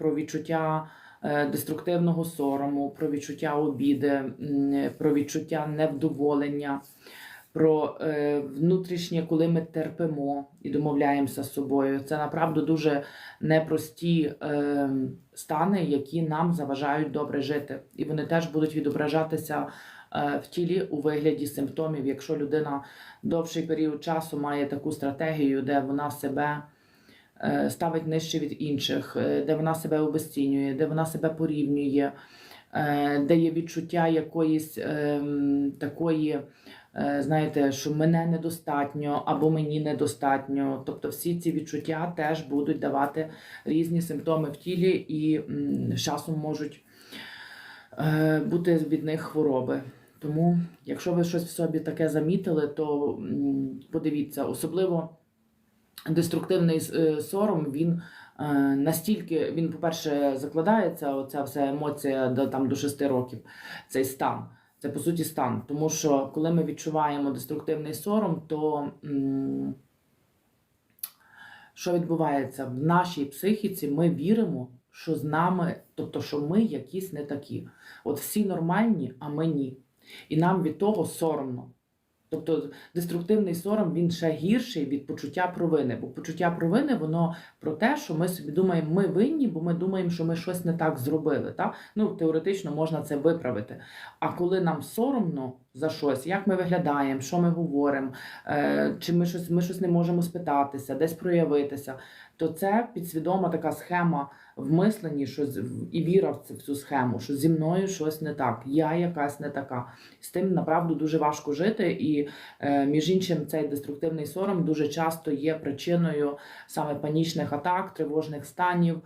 про відчуття е, деструктивного сорому, про відчуття обіди, про відчуття невдоволення, про е, внутрішнє, коли ми терпимо і домовляємося з собою. Це направду дуже непрості е, стани, які нам заважають добре жити. І вони теж будуть відображатися в тілі у вигляді симптомів, якщо людина довший період часу має таку стратегію, де вона себе ставить нижче від інших, е, де вона себе обесцінює, де вона себе порівнює, е, де є відчуття якоїсь такої. е, Знаєте, що мене недостатньо або мені недостатньо. Тобто всі ці відчуття теж будуть давати різні симптоми в тілі і з часом можуть е, бути від них хвороби. Тому, якщо ви щось в собі таке замітили, то подивіться, особливо деструктивний е, сором, він е, настільки, він, по-перше, закладається, оця вся емоція до, там, до 6 років, цей стан. Це по суті стан. Тому що коли ми відчуваємо деструктивний сором, то м, що відбувається? В нашій психіці ми віримо, що з нами, тобто, що ми якісь не такі. От всі нормальні, а ми ні. І нам від того соромно. Тобто деструктивний сором він ще гірший від почуття провини. Бо почуття провини воно про те, що ми собі думаємо, ми винні, бо ми думаємо, що ми щось не так зробили. Та? Ну, теоретично можна це виправити. А коли нам соромно за щось, як ми виглядаємо, що ми говоримо, е, чи ми щось, ми щось не можемо спитатися, десь проявитися, то це підсвідома така схема в мисленні, що і віра в цю схему, що зі мною щось не так, я якась не така. З тим направду дуже важко жити, і е, між іншим цей деструктивний сором дуже часто є причиною саме панічних атак, тривожних станів,